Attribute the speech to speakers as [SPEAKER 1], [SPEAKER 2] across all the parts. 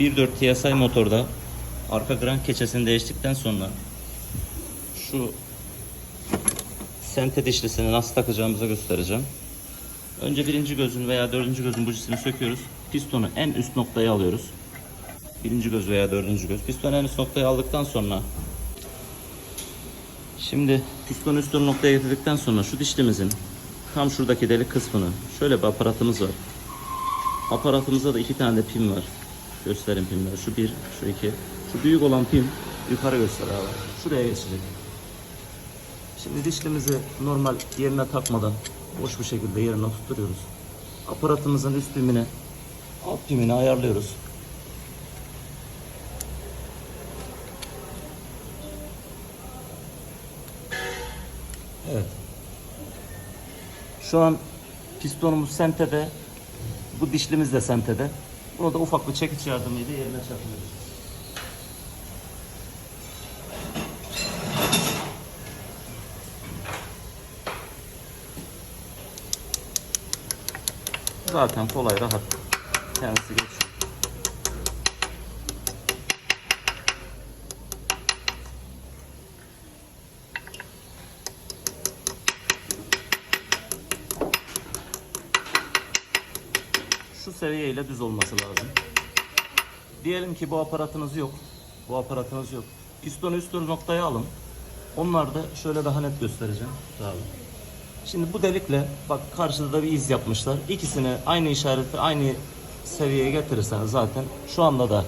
[SPEAKER 1] 1.4 TSI motorda arka gran keçesini değiştikten sonra şu sente dişlisini nasıl takacağımızı göstereceğim. Önce birinci gözün veya dördüncü gözün bujisini söküyoruz. Pistonu en üst noktaya alıyoruz. Birinci göz veya dördüncü göz. Pistonu en üst noktaya aldıktan sonra Şimdi pistonu üst noktaya getirdikten sonra şu dişlimizin tam şuradaki delik kısmını şöyle bir aparatımız var. Aparatımızda da iki tane de pin var. Gösterin pinleri. Şu bir, şu iki. Şu büyük olan pin yukarı göster abi. Şuraya geçecek. Şimdi dişlimizi normal yerine takmadan boş bir şekilde yerine tutturuyoruz. Aparatımızın üst pimini alt pimini ayarlıyoruz. Evet. Şu an pistonumuz sentede. Bu dişlimiz de sentede. Bunu da ufak bir çekiç yardımıyla yerine çakıyoruz. Zaten kolay rahat kendisi geçiyor. Şu seviyeyle düz olması lazım. Diyelim ki bu aparatınız yok. Bu aparatınız yok. Pistonu üst noktaya alın. Onlar da şöyle daha net göstereceğim. Abi. Şimdi bu delikle bak karşıda da bir iz yapmışlar. İkisini aynı işareti aynı seviyeye getirirseniz zaten şu anda da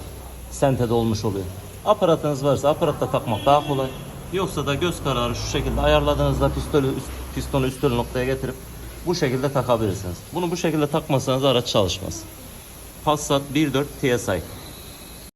[SPEAKER 1] sentede olmuş oluyor. Aparatınız varsa aparatta takmak daha kolay. Yoksa da göz kararı şu şekilde ayarladığınızda pistonu üst, pistonu üst noktaya getirip bu şekilde takabilirsiniz. Bunu bu şekilde takmasanız araç çalışmaz. Passat 1.4 TSI.